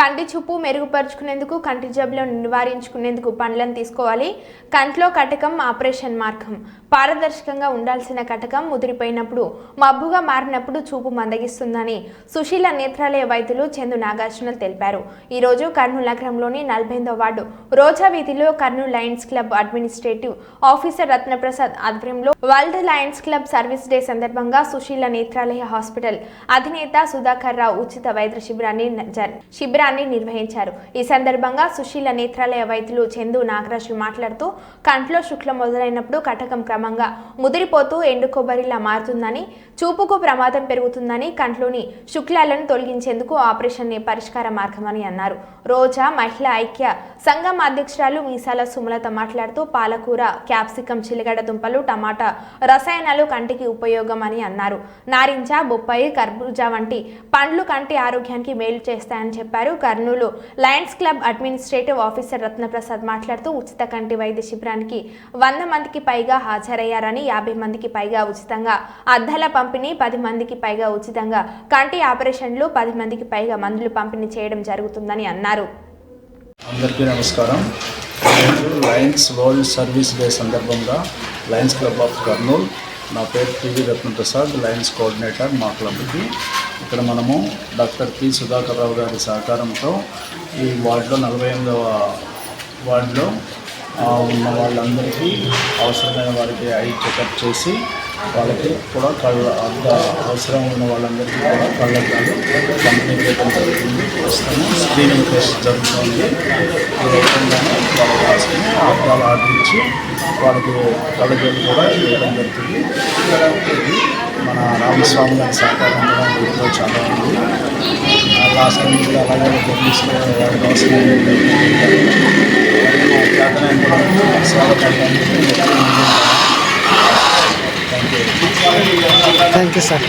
కంటి చూపు మెరుగుపరుచుకునేందుకు కంటి జబ్బులను నివారించుకునేందుకు పనులను తీసుకోవాలి. కంట్లో కటకం ఆపరేషన్ మార్గం. పారదర్శకంగా ఉండాల్సిన కటకం ముదిరిపోయినప్పుడు మబ్బుగా మారినప్పుడు చూపు మందగిస్తుందని సుశీల నేత్రాలయ వైద్యులు చందు నాగార్జున తెలిపారు. ఈరోజు కర్నూలు నగరంలోని నలభైదో వార్డు రోజా వీధిలో Kurnool lions club administrative officer Ratnaprasad ఆధ్వర్యంలో world lions club service day సందర్భంగా సుశీల నేత్రాలయ హాస్పిటల్ అధినేత సుధాకర్ రావు ఉచిత వైద్య శిబిరాన్ని శిబిరాన్ని శిబిరాన్ని నిర్వహించారు. ఈ సందర్భంగా సుశీల నేత్రాలయ వైద్యులు చందు నాగరాజు మాట్లాడుతూ కంట్లో శుక్లం మొదలైనప్పుడు కటకం క్రమంగా ముదిరిపోతూ ఎండు కొబ్బరిలా మారుతుందని చూపుకు ప్రమాదం పెరుగుతుందని కంట్లోని శుక్లాలను తొలగించేందుకు ఆపరేషన్ పరిష్కార మార్గమని అన్నారు. రోజా మహిళా ఐక్య సంఘం అధ్యక్షురాలు మీసాల సుమలత మాట్లాడుతూ పాలకూర క్యాప్సికం చిలగడ దుంపలు టమాటా రసాయనాలు కంటికి ఉపయోగం అని అన్నారు. నారింజ బొప్పాయి కర్బూజా వంటి పండ్లు కంటి ఆరోగ్యానికి మేలు చేస్తాయని చెప్పారు. చేశారు Kurnool lions club administrative officer Ratnaprasad మాట్లాడుతూ ఉచిత కంటి వైద్య శిబిరానికి వంద మందికి పైగా హాజరయ్యారని యాభై మందికి పైగా ఉచితంగా అద్దాల పంపిణీ పది మందికి పైగా ఉచితంగా కంటి ఆపరేషన్లు పది మందికి పైగా మందులు పంపిణీ చేయడం జరుగుతుందని అన్నారు. అందరికీ నమస్కారం. లయన్స్ వరల్డ్ సర్వీస్ డే సందర్భంగా లయన్స్ క్లబ్ ఆఫ్ కర్నూలు నా పేరు టీవీ రత్నప్రసాద్ లయన్స్ కోఆర్డినేటర్ మా క్లబ్కి. ఇక్కడ మనము డాక్టర్ పి సుధాకర్ రావు గారి సహకారంతో ఈ వార్డులో నలభై ఎనిమిదవ వార్డులో ఉన్న వాళ్ళందరికీ అవసరమైన వారికి ఐ చెకప్ చేసి వాళ్ళకి కూడా కళ్ళ అంత అవసరం ఉన్న వాళ్ళందరికీ కూడా కళ్ళద్దాలు పంపిణీ చేయడం జరుగుతుంది. ప్రస్తుతం స్క్రీనింగ్ టెస్ట్ జరుగుతుంది. ఈ రకంగానే వాళ్ళకి రాసుకుని అర్థాలు ఆడించి వాళ్ళకి కళ్ళజోలు కూడా ఇవ్వడం జరుగుతుంది. మన రామస్వామి గారి సహకారం కూడా ఇంట్లో చాలా ఉంది లాస్ట్ టైం కూడా అలాగే జర్నలిస్ట్ వారి కోసం సేవ చేయడానికి thank you thank you sir